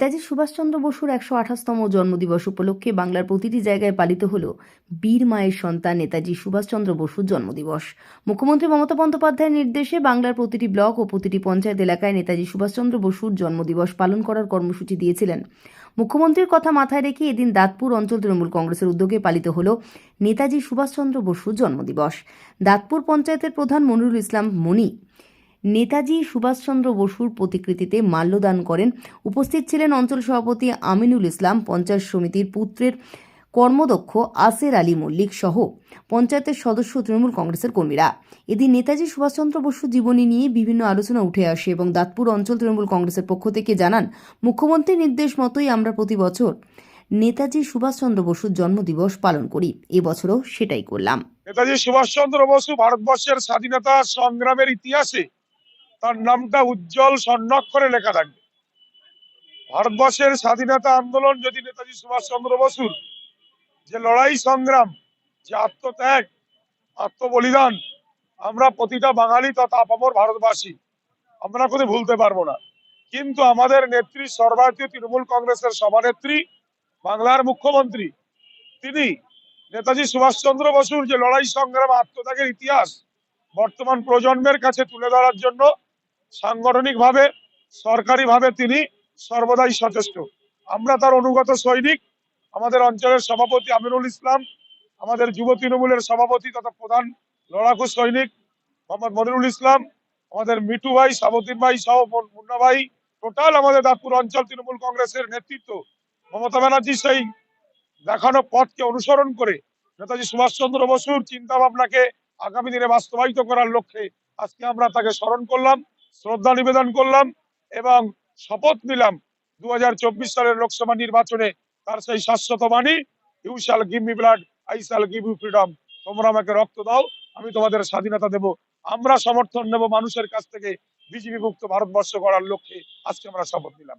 নেতাজি সুভাষচন্দ্র বসুর একশো আঠাশতম জন্মদিবস উপলক্ষে বাংলার প্রতিটি জায়গায় পালিত হল বীর মায়ের সন্তান নেতাজি সুভাষচন্দ্র বসুর জন্মদিবস। মুখ্যমন্ত্রী মমতা বন্দ্যোপাধ্যায়ের নির্দেশে বাংলার প্রতিটি ব্লক ও প্রতিটি পঞ্চায়েত এলাকায় নেতাজি সুভাষচন্দ্র বসুর জন্মদিবস পালন করার কর্মসূচি দিয়েছিলেন। মুখ্যমন্ত্রীর কথা মাথায় রেখে এদিন দাঁতপুর অঞ্চল তৃণমূল কংগ্রেসের উদ্যোগে পালিত হল নেতাজি সুভাষচন্দ্র বসুর জন্মদিবস। দাঁতপুর পঞ্চায়েতের প্রধান মনিরুল ইসলাম মনি নেতাজি সুভাষচন্দ্র বসুর প্রতিকৃতিতে মাল্যদান করেন। উপস্থিত ছিলেন অঞ্চল সভাপতি আমিনুল ইসলাম, পঞ্চায়েত সমিতির পুত্রের কর্মদক্ষ আসের আলী মল্লিক সহ পঞ্চায়েতের সদস্য তৃণমূল কংগ্রেসের কর্মীরা। এদিন নেতাজি সুভাষচন্দ্র বসু জীবনী নিয়ে বিভিন্ন আলোচনা উঠে আসে এবং দাঁতপুর অঞ্চল তৃণমূল কংগ্রেসের পক্ষ থেকে জানান, মুখ্যমন্ত্রীর নির্দেশ মতোই আমরা প্রতি বছর নেতাজি সুভাষচন্দ্র বসুর জন্মদিবস পালন করি। এবছরও সেটাই করলাম। নেতাজি সুভাষচন্দ্র বসু ভারতবর্ষের স্বাধীনতা সংগ্রামের ইতিহাসে তার নামটা উজ্জ্বল স্বর্ণাক্ষরে লেখা থাকবে। ভারতবর্ষের স্বাধীনতা আন্দোলন যদি নেতাজি সুভাষচন্দ্র বসুর, যে লড়াই সংগ্রাম, যে আত্মত্যাগ, আত্মবলিদান, আমরা প্রতিটা বাঙালি তথা আপামর ভারতবাসী, আমরা কোনো ভুলতে পারব না। কিন্তু আমাদের নেত্রী সর্বভারতীয় তৃণমূল কংগ্রেসের সভানেত্রী, বাংলার মুখ্যমন্ত্রী, তিনি নেতাজি সুভাষচন্দ্র বসুর যে লড়াই সংগ্রাম, আত্মত্যাগের ইতিহাস বর্তমান প্রজন্মের কাছে তুলে ধরার জন্য সাংগঠনিকভাবে, সরকারিভাবে তিনি সর্বদাই সচেষ্ট। আমরা তার অনুগত সৈনিক। আমাদের অঞ্চলের সভাপতি আমিরুল ইসলাম, আমাদের যুব তৃণমূলের সভাপতি তথা প্রধান লড়াকু সৈনিক মোহাম্মদ মনিরুল ইসলাম, আমাদের মিঠু ভাই সাবুদ্দিন ভাই সহ মুন্না ভাই, টোটাল আমাদের দাঁতপুর অঞ্চল তৃণমূল কংগ্রেসের নেতৃত্ব মমতা ব্যানার্জি সেই। দেখানো পথকে অনুসরণ করে নেতাজি সুভাষচন্দ্র বসুর চিন্তা ভাবনাকে আগামী দিনে বাস্তবায়িত করার লক্ষ্যে আজকে আমরা তাকে স্মরণ করলাম। শ্রদ্ধা নিবেদন করলাম এবং শপথ নিলাম দু সালের লোকসভা নির্বাচনে তার সেই শাশ্বত বাণী you shall give me blood I shall give you freedom তোমরা আমাকে রক্ত দাও, আমি তোমাদের স্বাধীনতা দেব। আমরা সমর্থন নেব মানুষের কাছ থেকে, বিজেপি মুক্ত ভারতবর্ষ করার লক্ষ্যে। আজকে আমরা শপথ নিলাম।